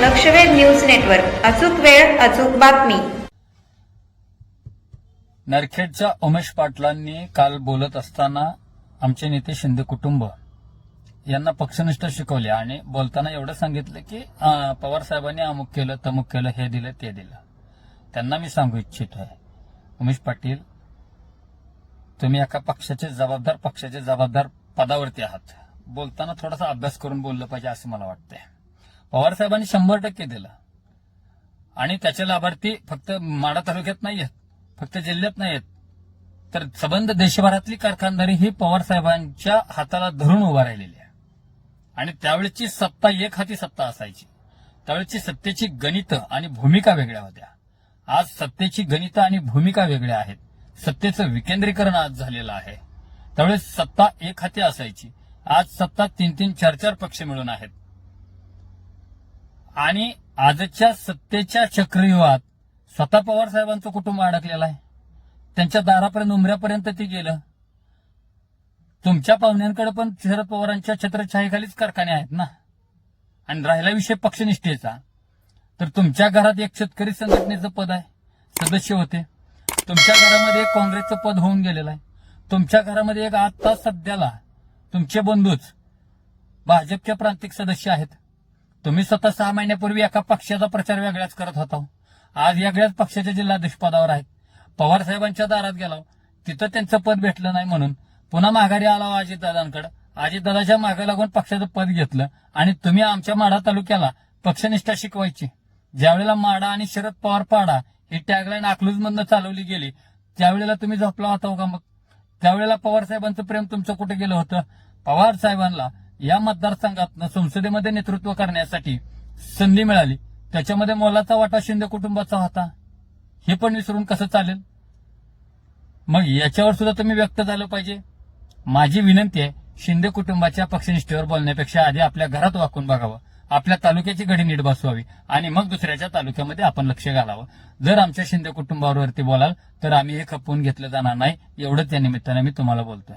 लक्षवेध news network. अचूक वेळ अचूक बातमी. नरखेडच्या उमेश पाटलांनी काल बोलत असताना आमचे नेते शिंदे कुटुंब यांना पक्षनिष्ठ शिकवले आणि बोलताना एवढं सांगितलं की पवार साहेबांनी अमुक केलं तमुक केलं हे दिलं ते दिलं. त्यांना मी सांगू इच्छित आहे. उमेश पाटील तुम्ही एका पक्षाचे जबाबदार पक्षाचे जबाबदार पदावरती आहात. बोलताना थोडासा अभ्यास करून बोललं पाहिजे असं मला वाटतंय. पवार साहेबांनी शंभर टक्के दिलं. आणि त्याचे लाभार्थी फक्त माडा तालुक्यात नाही आहेत फक्त जिल्ह्यात नाही आहेत. तर सबंध देशभरातली कारखानदारी ही पवार साहेबांच्या हाताला धरून उभा राहिलेली आहे. आणि त्यावेळेची सत्ता एक हाती सत्ता असायची. त्यावेळेची सत्तेची गणित आणि भूमिका वेगळ्या होत्या. आज सत्तेची गणित आणि भूमिका वेगळ्या आहेत. सत्तेचं विकेंद्रीकरण आज झालेलं आहे. त्यावेळेस सत्ता एक हाती असायची. आज सत्ता तीन तीन चार चार पक्ष मिळून आहेत. आणि आजच्या सत्तेच्या चक्रव्यूहात स्वतः पवार साहेबांचं कुटुंब अडकलेलं आहे. त्यांच्या दारापर्यंत उमऱ्यापर्यंत ते गेलं. तुमच्या पाहुण्यांकडे पण शरद पवारांच्या छत्रछायेखालीच कारखाने आहेत ना? आणि राहिला विषय पक्षनिष्ठेचा. तर तुमच्या घरात एक शेतकरी संघटनेचं पद आहे. सदस्य होते. तुमच्या घरामध्ये एक काँग्रेसचं पद होऊन गेलेलं आहे. तुमच्या घरामध्ये एक आता सध्याला तुमचे बंधूच भाजपच्या प्रांतिक सदस्य आहेत. तुम्ही स्वतः सहा महिन्यापूर्वी एका पक्षाचा प्रचार वेगळ्याच करत होता. आज वेगळ्याच पक्षाच्या जिल्हाध्यक्ष पदावर आहेत. पवार साहेबांच्या दारात गेला तिथं त्यांचं पद भेटलं नाही म्हणून पुन्हा माघारी आला अजितदादांकडे. अजितदादाच्या मागे लागून पक्षाचं पद घेतलं आणि तुम्ही आमच्या माढा तालुक्याला पक्षनिष्ठा शिकवायची. ज्यावेळेला माडा आणि शरद पवार पाडा ही टॅगलाईन अकलूज मधनं चालवली गेली त्यावेळेला तुम्ही झोपला होता का मग? त्यावेळेला पवार साहेबांचं प्रेम तुमचं कुठे गेलं होतं? पवार साहेबांना या मतदारसंघात संसदेमध्ये नेतृत्व करण्यासाठी संधी मिळाली. त्याच्यामध्ये मोलाचा वाटा शिंदे कुटुंबाचा होता. हे पण विसरून कसं चालेल? मग याच्यावर सुद्धा तुम्ही व्यक्त झालं पाहिजे. माझी विनंती आहे शिंदे कुटुंबाच्या पक्षनिष्ठेवर बोलण्यापेक्षा आधी आपल्या घरात वाकून बघावं. आपल्या तालुक्याची घडी नीट बसवावी. आणि मग दुसऱ्याच्या तालुक्यामध्ये आपण लक्ष घालावं. जर आमच्या शिंदे कुटुंबावरती बोलाल तर आम्ही हे खपवून घेतलं जाणार नाही. एवढंच या निमित्ताने मी तुम्हाला बोलतोय.